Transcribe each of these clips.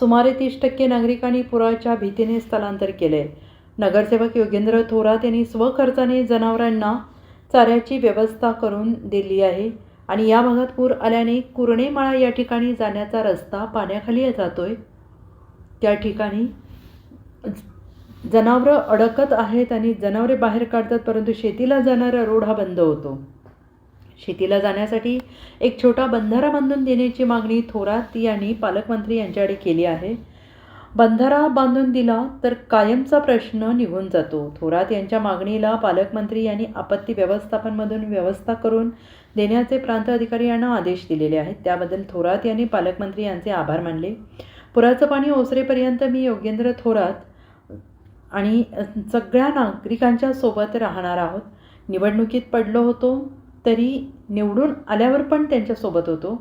सुमारे तीस टक्के नागरिकांनी पुराच्या भीतीने स्थलांतर केले. नगरसेवक योगेंद्र थोरात यांनी स्वखर्चाने जनावरांना चाऱ्याची व्यवस्था करून दिली आहे आणि या भागात पूर आल्याने कुरणेमाळा या ठिकाणी जाण्याचा रस्ता पाण्याखाली जातोय. त्या ठिकाणी जनावरं अडकत आहेत आणि जनावरे बाहेर काढतात परंतु शेतीला जाणारा रोड हा बंद होतो. शेतीला जाण्यासाठी एक छोटा बंधारा बांधून देण्याची मागणी थोरात यांनी पालकमंत्री यांच्याकडे केली आहे. बंधारा बांधून दिला तर कायमचा प्रश्न निघून जातो. थोरात यांच्या मागणीला पालकमंत्री यांनी आपत्ती व्यवस्थापनमधून व्यवस्था करून देण्याचे प्रांत अधिकारी यांना आदेश दिलेले आहेत. त्याबद्दल थोरात यांनी पालकमंत्री यांचे आभार मानले. पुराचं पाणी ओसरेपर्यंत मी योगेंद्र थोरात आणि सगळ्या नागरिकांच्या सोबत राहणार आहोत. निवडणुकीत पडलो होतो. तरी निवडून आल्यावर पण त्यांच्यासोबत होतो.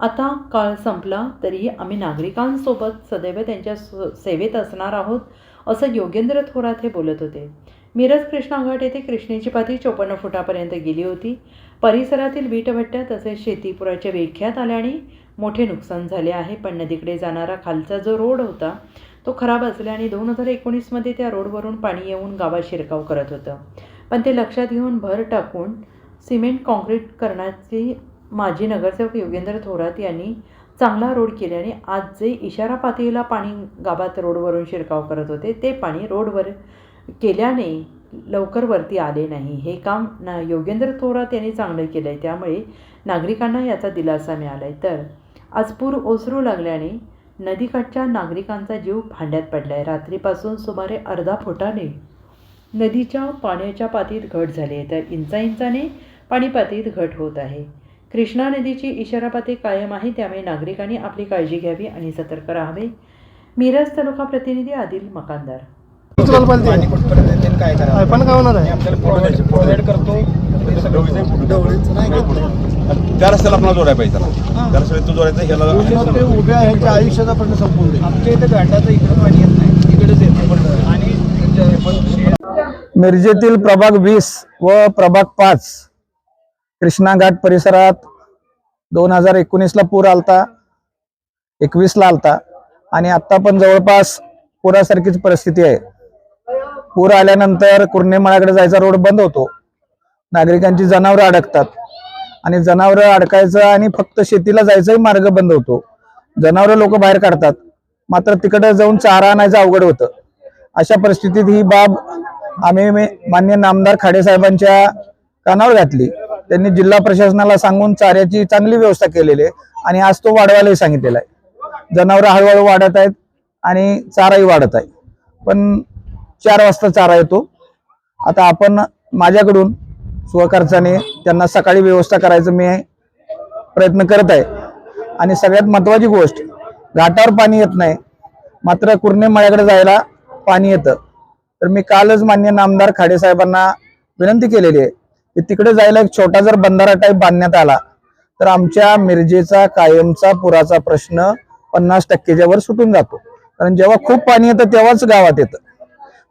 आता काळ संपला तरी आम्ही नागरिकांसोबत सदैव त्यांच्या सेवेत असणार आहोत असं योगेंद्र थोरात हे बोलत होते. मिरज कृष्णा घाट येथे कृष्णेची पाती चोपन्न फुटापर्यंत गेली होती. परिसरातील वीटभट्ट्या तसेच शेतीपुराच्या वेख्यात आल्याने मोठे नुकसान झाले आहे पण नदीकडे जाणारा खालचा जो रोड होता तो खराब असल्याने दोन हजार एकोणीसमध्ये त्या रोडवरून पाणी येऊन गावात शिरकाव करत होतं. पण ते लक्षात घेऊन भर टाकून सिमेंट काँक्रीट करण्याची माजी नगरसेवक योगेंद्र थोरात यांनी चांगला रोड केल्याने आज जे इशारा पातळीला पाणी गावात रोडवरून शिरकाव करत होते ते पाणी रोडवर केल्याने लवकर वरती आले नाही. हे काम ना योगेंद्र थोरात यांनी चांगलं केलं आहे त्यामुळे नागरिकांना याचा दिलासा मिळाला आहे तर आज पूर ओसरू लागल्याने नदीकाठच्या नागरिकांचा जीव भांड्यात पडला आहे रात्रीपासून सुमारे अर्धा फुटाने नदीच्या पाण्याच्या पातीत घट झाली आहे. तर इंचा इंचाने पाणी पातीत घट होत आहे. कृष्णा नदीची इशारापाती कायम आहे. त्यामुळे नागरिकांनी आपली काळजी घ्यावी आणि सतर्क राहावे. मिरज तालुका प्रतिनिधी आदिल पाणी काय होणार आहे? आपल्याला करतो. सगळं त्या रस्त्याला आपल्याला जोडायला पाहिजे त्याला. त्या रस्त्याला तू जोडायचं ह्याला उभ्या ह्यांच्या आयुष्याचा प्रश्न संपवून दे आमच्या इथं घाटाचं इकडं पाणी येत नाही इकडेच येते आणि म्हणजे मिरजेतील प्रभाग वीस व प्रभाग पाच कृष्णा घाट परिसरात दोन हजार एकोणीसला पूर आलता एकवीसला आलता आणि आत्ता पण जवळपास पुरासारखीच परिस्थिती आहे. पूर आल्यानंतर कुर्णेमाळ्याकडे जायचा रोड बंद होतो. नागरिकांची जनावरं अडकतात आणि जनावरं अडकायचं आणि फक्त शेतीला जायचाही मार्ग बंद होतो. जनावरं लोक बाहेर काढतात. मात्र तिकडे जाऊन चारा आणायचं अवघड होतं. अशा परिस्थितीत ही बाब आम्ही मान्य नामदार खाडे साहेबांच्या कानावर घातली. त्यांनी जिल्हा प्रशासनाला सांगून चाऱ्याची चांगली व्यवस्था केलेली आहे आणि आज तो वाढवायलाही सांगितलेला आहे. जनावरं हळूहळू वाढत आहेत आणि चाराही वाढत आहे. पण चार वाजता चारा येतो. आता आपण माझ्याकडून स्वखर्चाने त्यांना सकाळी व्यवस्था करायचं मी प्रयत्न करत आहे. आणि सगळ्यात महत्वाची गोष्ट घाटावर पाणी येत नाही. मात्र कुर्णे मळ्याकडे जायला पाणी येतं. तर मी कालच मान्य नामदार खाडे साहेबांना विनंती केलेली आहे की तिकडे जायला एक छोटा जर बंधारा टाईप बांधण्यात आला तर आमच्या मिरजेचा कायमचा पुराचा प्रश्न पन्नास टक्केच्या वर सुटून जातो. कारण जेव्हा खूप पाणी येतं तेव्हाच गावात येतं.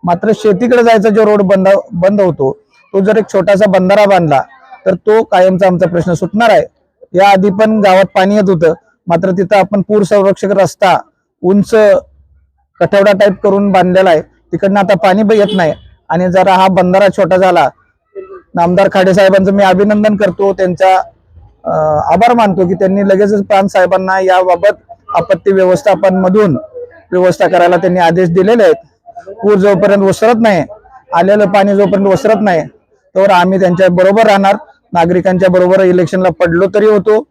मात्र शेतीकडे जायचा जो रोड बंद बंद होतो तो जर एक छोटासा बंधारा बांधला तर तो कायमचा आमचा प्रश्न सुटणार आहे. या आधी पण गावात पाणी येत होतं मात्र तिथं आपण पूर संरक्षक रस्ता उंच कठवडा टाईप करून बांधलेला आहे. तिकडनं आता पाणी येत नाही. आणि जरा हा बंधारा छोटा झाला. नामदार खाडे साहेबांचं मी अभिनंदन करतो. त्यांचा आभार मानतो की त्यांनी लगेचच प्रांत साहेबांना याबाबत आपत्ती व्यवस्थापन मधून व्यवस्था करायला त्यांनी आदेश दिलेले आहेत. पूर जोपर्यंत ओसरत नाही आलेलं पाणी जोपर्यंत ओसरत नाही तर आम्ही त्यांच्या बरोबर राहणार. नागरिकांच्या बरोबर इलेक्शनला पडलो तरी होतो.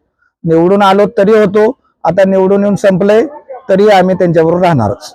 निवडून आलो तरी होतो. आता निवडून येऊन संपले तरी आम्ही त्यांच्याबरोबर राहणारच.